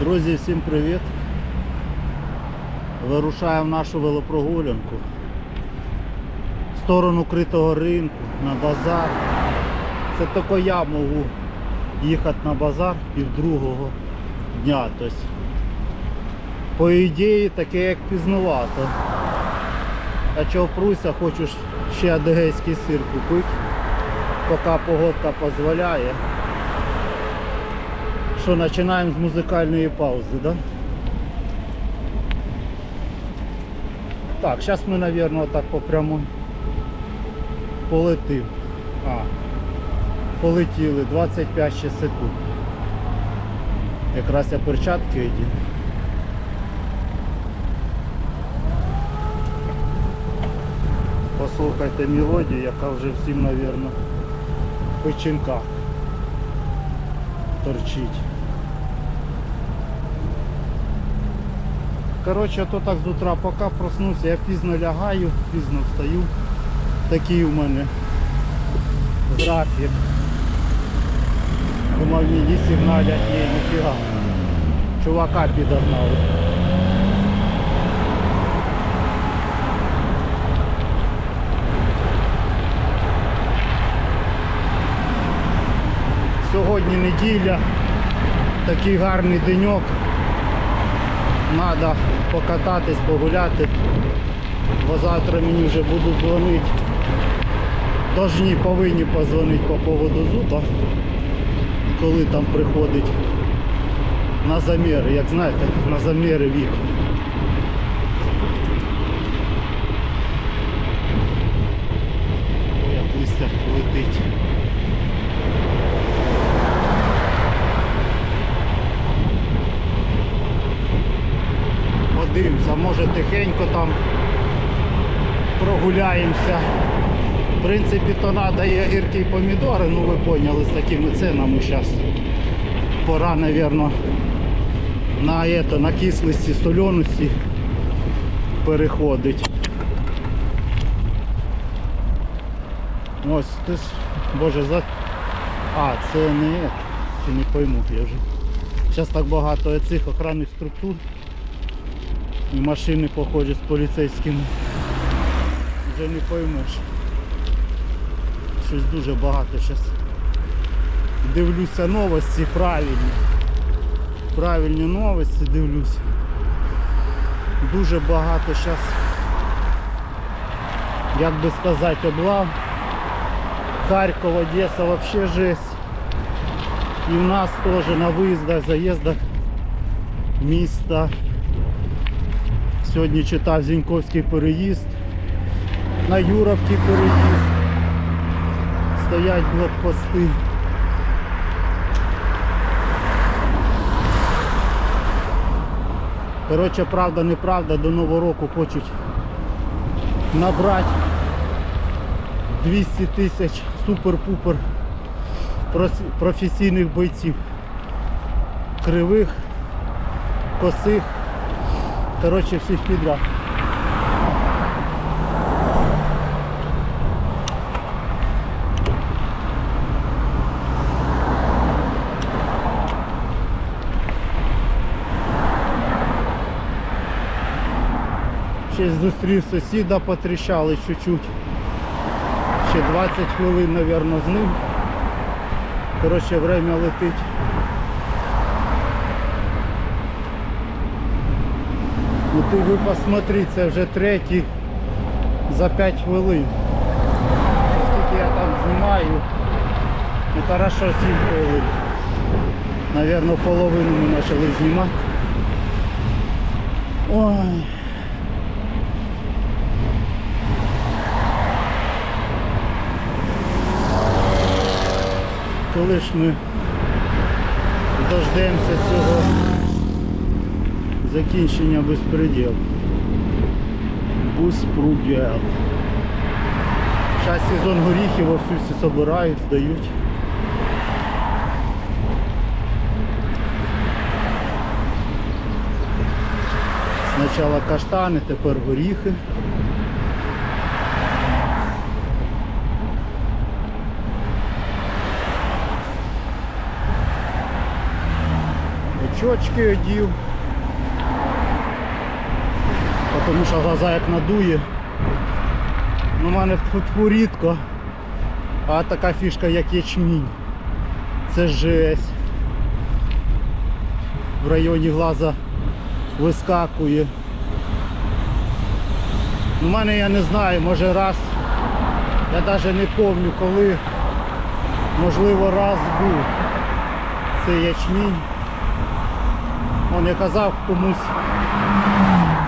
Друзі, всім привіт! Вирушаємо нашу велопрогулянку в сторону критого ринку, на базар. Це тільки я можу їхати на базар пів другого дня. Тобто, по ідеї таке як пізнувато. А чого пруся, хочу ще адегейський сир купити, поки погодка дозволяє. Що, починаємо з музикальної паузи, да? Так, зараз ми, мабуть, так по прямой полетим. А, полетіли 25 ще секунд. Якраз я перчатки одів. Послухайте мелодію, яка вже всім, в печінках торчить. Коротше, то так з утра, поки проснувся, я пізно лягаю, пізно встаю. Такий у мене графік. Думав, мені сигналять, ні, ніфіга. Чувака підогнали. Сьогодні неділя, такий гарний деньок. Треба покататись, погуляти. Бо завтра мені вже будуть дзвонити. Должні повинні позвонити по поводу зуба, коли там приходить на заміри, як знаєте, на заміри віку. Як листя летить. Подивимося, може тихенько там прогуляємося. В принципі, то треба і огірки помідори, ну ви поняли, з такими ценами зараз. Пора, мабуть, на, это, на кислості, соленості переходить. Ось, ж, боже, за... А, це не чи не пойму, я вже. Зараз так багато цих охранних структур. І машини похожі з поліцейськими. Не поймеш. Щось дуже багато зараз. Дивлюся новості правильні. Правильні новості дивлюся. Дуже багато зараз, як би сказати, облав. Харків, Одеса вообще жесть. І в нас теж на виїздах, заїздах міста. Сьогодні читав Зіньковський переїзд, на Юровський переїзд. Стоять блокпости. Коротше, правда, неправда, до Нового року хочуть набрати 200 тисяч супер-пупер професійних бойців. Кривих, косих. Коротше, всіх підряд. Ще зустрів сусіда, потріщали чуть-чуть. Ще 20 хвилин, мабуть, з ним. Коротше, время летить. Ну ти ви посмотри, це вже третій за 5 хвилин. Скільки я там знімаю. Ну хорошо 7 хвилин. Наверно, половину ми почали знімати. Ой. Коли ж ми дождемося цього закінчення безпреділ. Безпреділ. Зараз сезон горіхів вовсю всі собирають, здають. Спочатку каштани, тепер горіхи. Щочки одів. Тому що глаза як надує. Ну, У мене тьфу рідко. А така фішка як ячмінь. Це жесть. В районі глаза вискакує. У мене я не знаю, може раз. Я навіть не пам'ятаю коли. Можливо раз був цей ячмінь. Он я казав комусь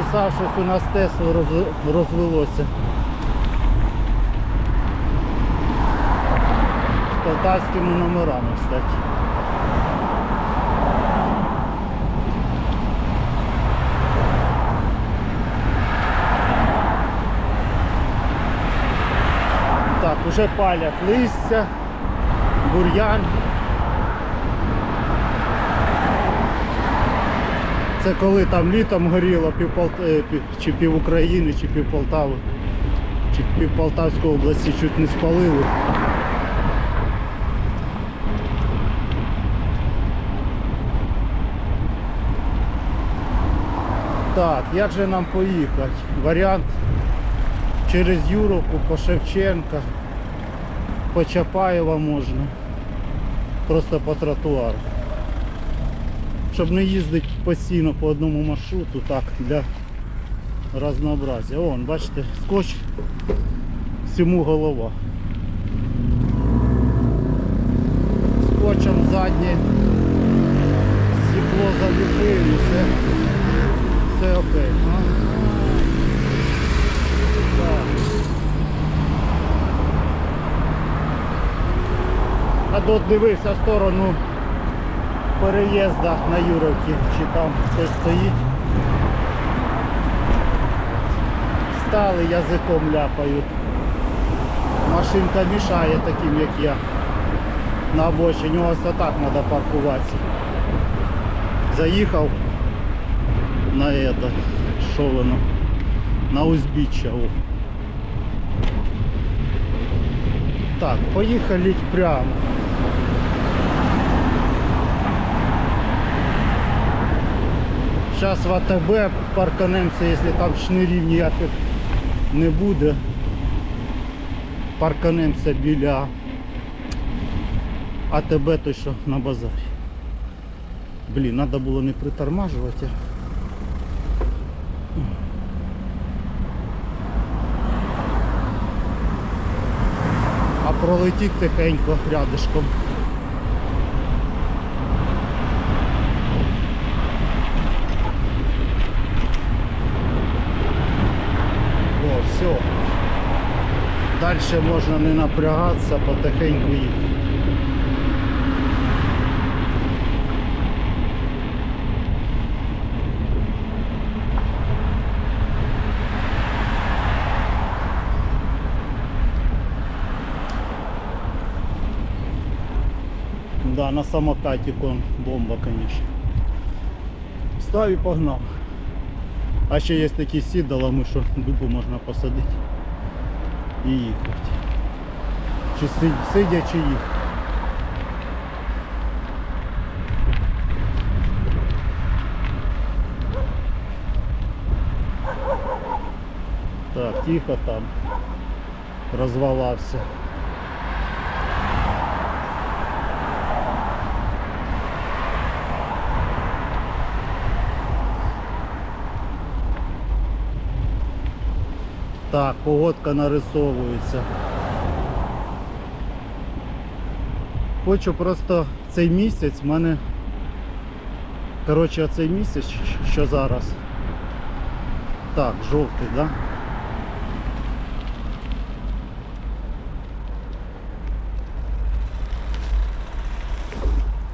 писав, щось у нас Тесло розвелося. З полтавськими номерами, кстати. Так, уже палять листя, бур'ян. Це коли там літом горіло пів Пол- е, чи пів України, чи пів Полтави, чи пів Полтавської області чуть не спалили. Так, як же нам поїхати? Варіант через Юровку, по Шевченка, по Чапаєва можна. Просто по тротуару щоб не їздити постійно по одному маршруту, так, для разнообразия. Вон, бачите, скотч всьому голова. Скотчем заднє стекло заліпив і все, все окей. А? Так. А тут дивився в сторону переїзда на Юровці, чи там хтось стоїть. Стали язиком ляпають. Машинка мішає таким, як я. На обочині ось отак треба паркуватися. Заїхав на это, що воно, на узбіччя. Так, поїхали прямо. Зараз в АТБ парканемося, якщо там шнирів ніяких не буде. Парканемося біля АТБ, той що на базарі. Блін, треба було не притормажувати. А пролетіть тихенько рядишком. О, все. Дальше можна не напрягатися, потихеньку їхати. Да, на самокаті кон бомба, конечно. Став і погнав. А ще є такі сідала, що дупу можна посадити і їхати. Чи си- сидячи їхати. Так, тихо там. Розвалався. Так, погодка нарисовується. Хочу просто цей місяць в мене. Коротше, цей місяць, що зараз. Так, жовтий, да?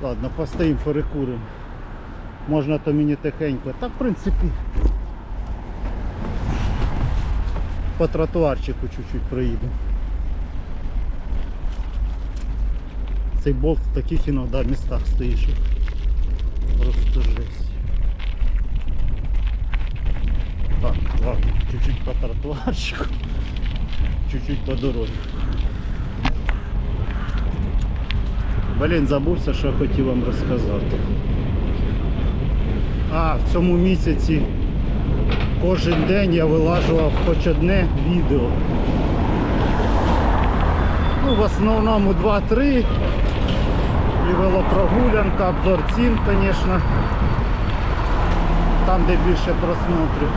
Ладно, постоїмо, перекуримо. Можна то мені тихенько. Так, в принципі. По тротуарчику чуть-чуть проїду. Цей болт в таких іноді містах стоїть, що просто жесть. Так, ладно, чуть-чуть по тротуарчику, чуть-чуть по дорозі. Блін, забувся, що я хотів вам розказати. А, в цьому місяці кожен день я вилажував хоч одне відео. Ну, в основному 2-3. І велопрогулянка, обзор цін, звісно. Там, де більше просмотрів.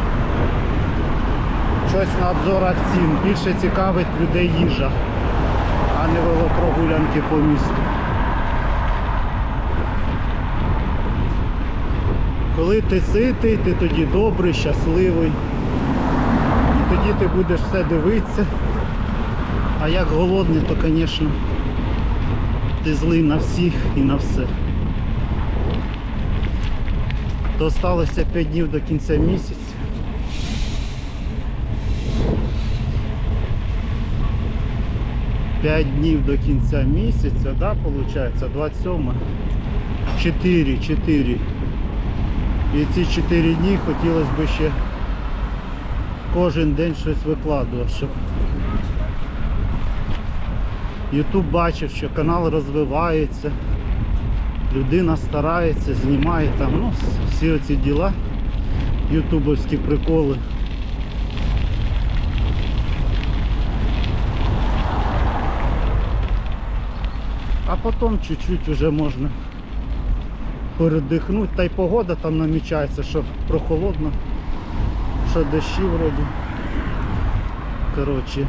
Щось на обзорах цін. Більше цікавить людей їжа, а не велопрогулянки по місту. Коли ти ситий, ти тоді добрий, щасливий. І тоді ти будеш все дивитися. А як голодний, то, звісно, ти злий на всіх і на все. То осталося 5 днів до кінця місяця. П'ять днів до кінця місяця, да, виходить, 27. 4, 4. І ці 4 дні хотілося б ще кожен день щось викладувати, щоб YouTube бачив, що канал розвивається, людина старається, знімає там, ну, всі оці діла, ютубовські приколи. А потім чуть-чуть вже можна передихнути. Та й погода там намічається, що прохолодно, що дощі вроді. Коротше.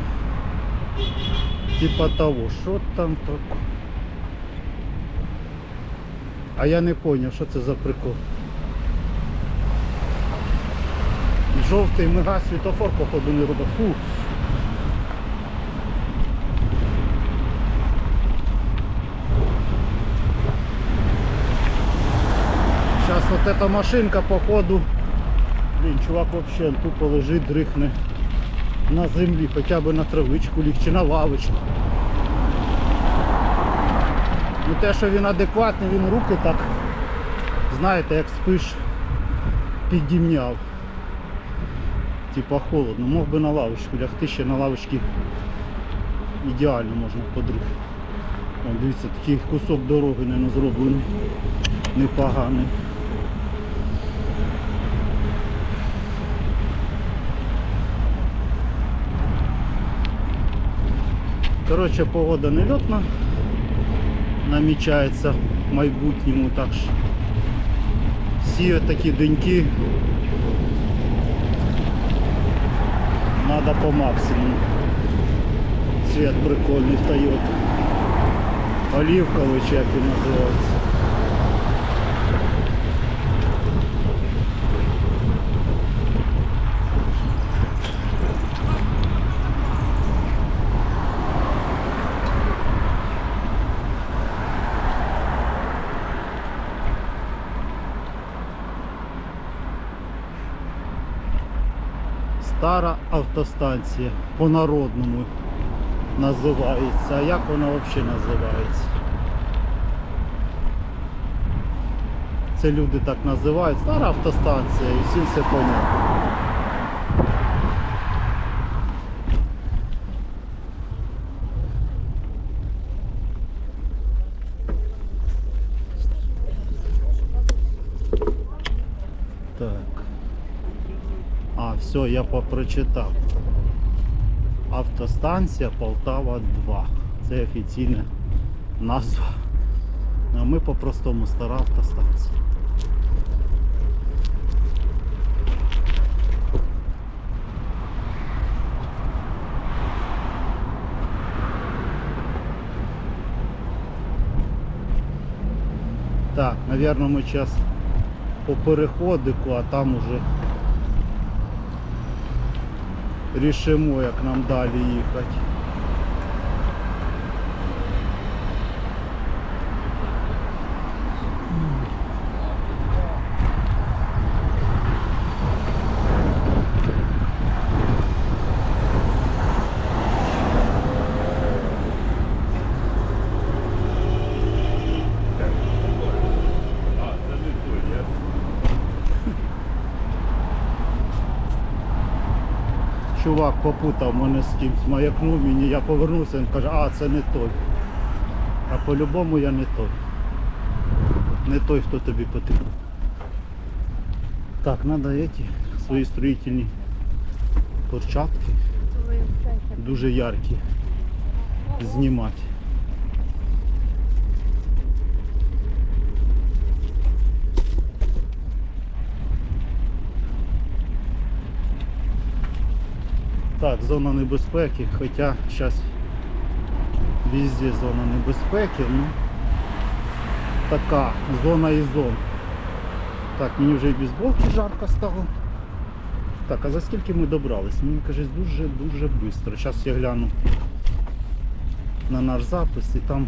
Типа того, що там так. А я не зрозумів, що це за прикол. Жовтий мига світофор, походу, не робить. Фу. Сейчас вот эта машинка походу. Блін, чувак вообще тупо лежить, дрихне на землі, хоча б на травичку ліг чи на лавочку. Ну те, що він адекватний, він руки так, знаєте, як спиш, підімняв. Типа холодно. Мог би на лавочку лягти, ще на лавочці ідеально можна подрих. О, дивіться, такий кусок дороги не зроблений, непоганий. Коротше, погода нельотна, намічається в майбутньому, так що всі такі деньки треба по максимуму. Цвет прикольний в Toyota. Оливковий чи як. Стара автостанція по-народному називається. А як вона взагалі називається? Це люди так називають. Стара автостанція і всім все понятно. Все, я попрочитав. Автостанція Полтава 2. Це офіційна назва. А ми по-простому стара автостанція. Так, наверное, ми зараз по переходику, а там уже рішимо, як нам далі їхати. А, це не той, я Чувак попутав мене з кимсь, маякнув мені, я повернувся, він каже, а це не той. А по-любому я не той. Не той, хто тобі потрібен. Так, треба ці свої строїтельні перчатки дуже яркі знімати. Так, зона небезпеки, хоча зараз везде зона небезпеки, ну така зона і зон. Так, мені вже і бейсболки жарко стало. Так, а за скільки ми добрались? Мені кажуть, дуже-дуже швидко. Зараз я гляну на наш запис і там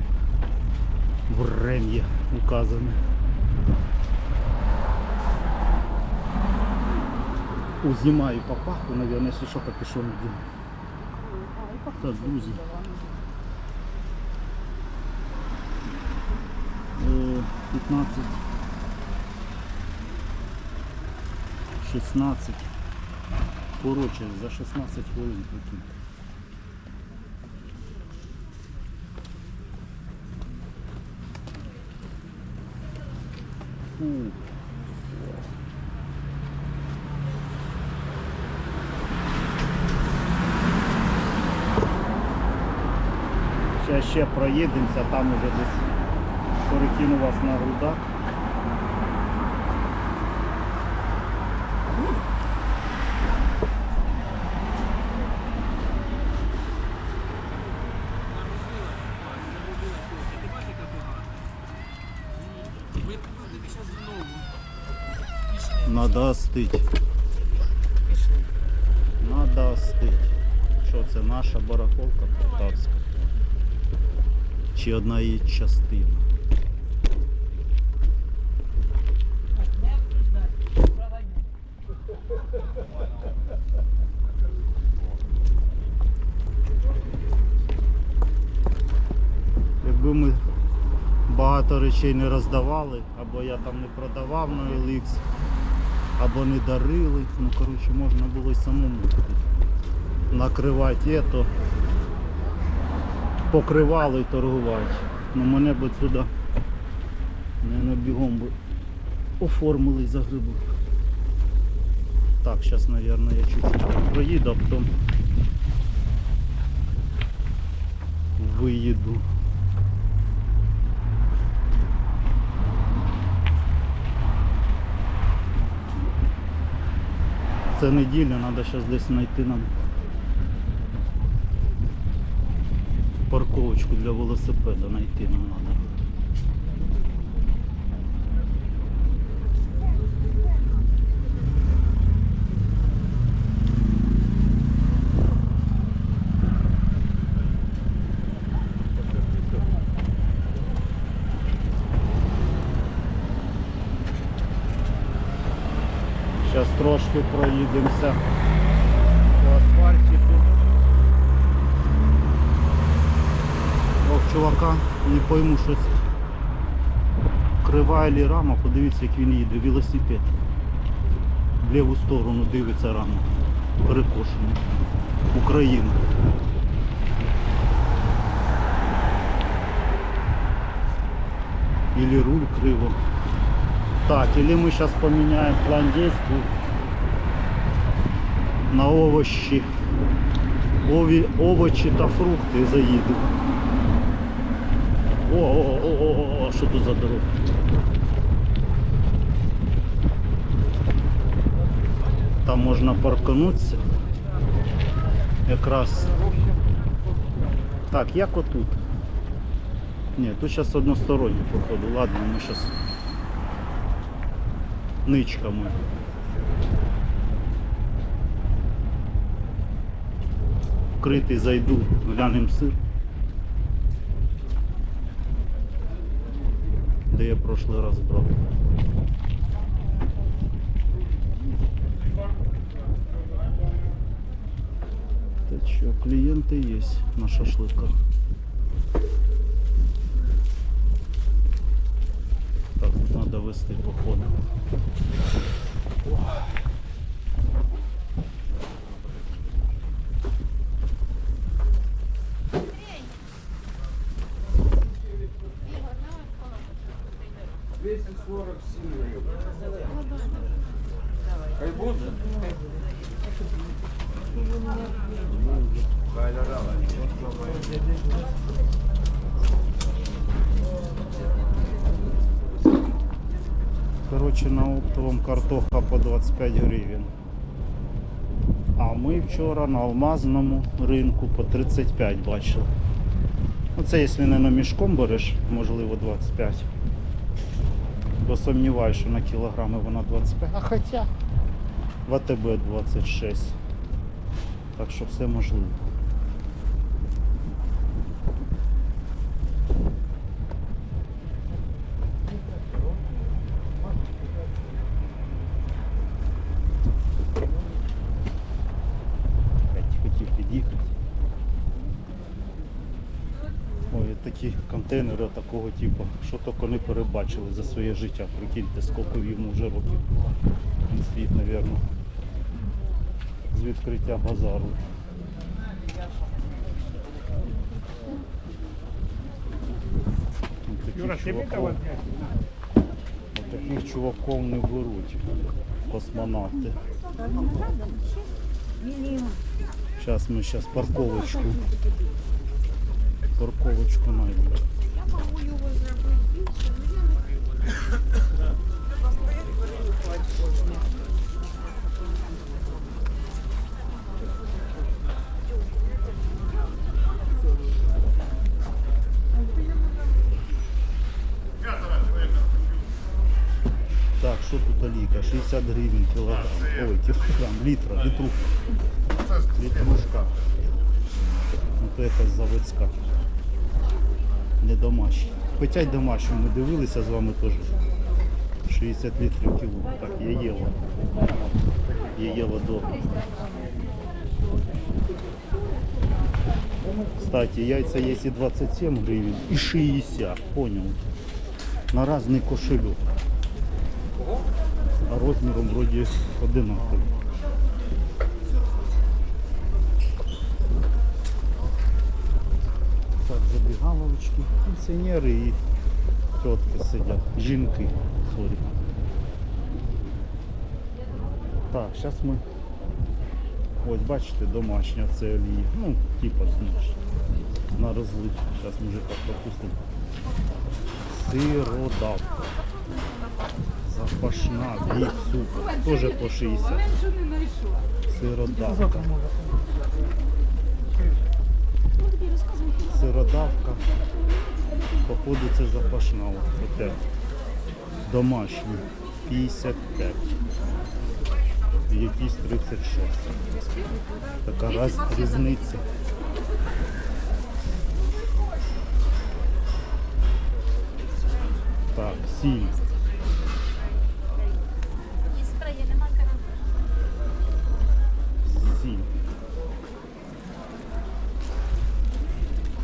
врем'я указане. У, знімаю папаху, наверное, якщо що, капюшон один. Так, друзі. Е, 15 16 Коротше, за 16 хвилин прикинь. Фу. Ще проїдемося, там уже десь перекину вас на грудак. Надо. Пішли. Надо остить. Що це наша барахолка полтавська? Чи одна її частина? Якби ми багато речей не роздавали, або я там не продавав на OLX, або не дарили, ну коротше можна було й самому накривати ето, покривало і торгувати. Ну мене би сюди не бігом би оформили і загребли. Так, зараз, мабуть, я чуть-чуть проїду, а потім виїду. Це неділя, треба зараз десь знайти нам парковочку для велосипеда знайти нам треба. Зараз трошки проїдемося по асфальтику. Ох, чувака, не пойму щось. Крива или рама, подивіться, як він їде, велосипед. В ліву сторону дивиться рама. Перекошена. Україна. Или руль криво. Так, или мы сейчас поменяем план действий на овощи. Ові, овочі та фрукти заїду. О, о, о, о, о, о, що тут за дорога? Там можна парканутися. Якраз. Так, як отут? Ні, тут зараз одностороннє походу. Ладно, ми зараз ничками. Вкритий зайду, глянем сир. Я прошлый раз брал. Та что, клиенты есть на шашликах. Так, тут треба вести походу. Хай лежала. Коротше, на оптовому картоха по 25 гривень. А ми вчора на алмазному ринку по 35 бачили. Ну це якщо не на мішком береш, можливо 25. Бо сумніваюся, що на кілограми вона 25. А хоча в АТБ 26. Так що все можливо. Блядь, хотів під'їхати. Ой, такі контейнери такого типу, що тільки не перебачили за своє життя. Прикиньте, скільки йому вже років. Він стоїть, мабуть, з відкриття базару. Таких Юра, чуваків- Таких чуваків не беруть. Космонавти. Зараз ми зараз парковочку. Парковочку знайдемо. Я можу його зробити більше, але я не Так, що тут олійка? 60 гривень кілограм. Ой, кілограм, літра, літрушка. Літрушка. Ось якась заводська. Не. Хоча й домашню ми дивилися з вами теж. 60 літрів кіло. Так, є єло. Є єло добре. Кстати, яйця є і 27 гривень, і 60, понял. На різний кошельок. А розміром вроді одинаковий. Так, забігаловочки. Пенсіонери і тітки сидять. Жінки, сорі. Так, зараз ми. Ось бачите, домашня це олія. Ну, типа знаєш. На розлив. Зараз мужика пропустимо. Сиродавка. Запашна, бік, супер. Теж по 60. Сиродавка. Сиродавка. Походу це запашна. Оте. Домашня. 55. І Якісь 36. Така раз різниця. Так. Сіль.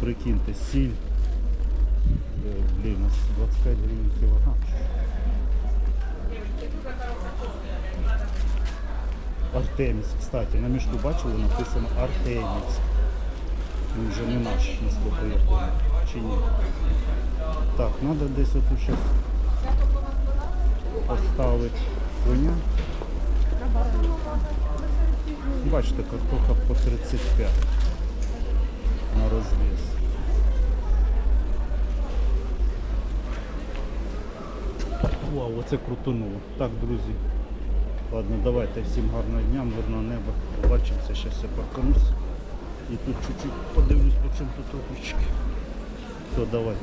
Прикиньте, сіль. Е, Блін, у нас 25 гривень кілограм. Артеміс, кстати, на мішку бачили, написано Артеміс. Він вже не наш, наскільки я. Чи ні? Так, треба десь отут зараз поставити коня. Бачите, картоха по 35 на розвіз. Вау, оце крутонуло. Так, друзі. Ладно, давайте всім гарного дня, мирного неба. Побачимося, зараз я парканусь. І тут чуть-чуть подивлюсь, по чому тут огурчики. Все, давай.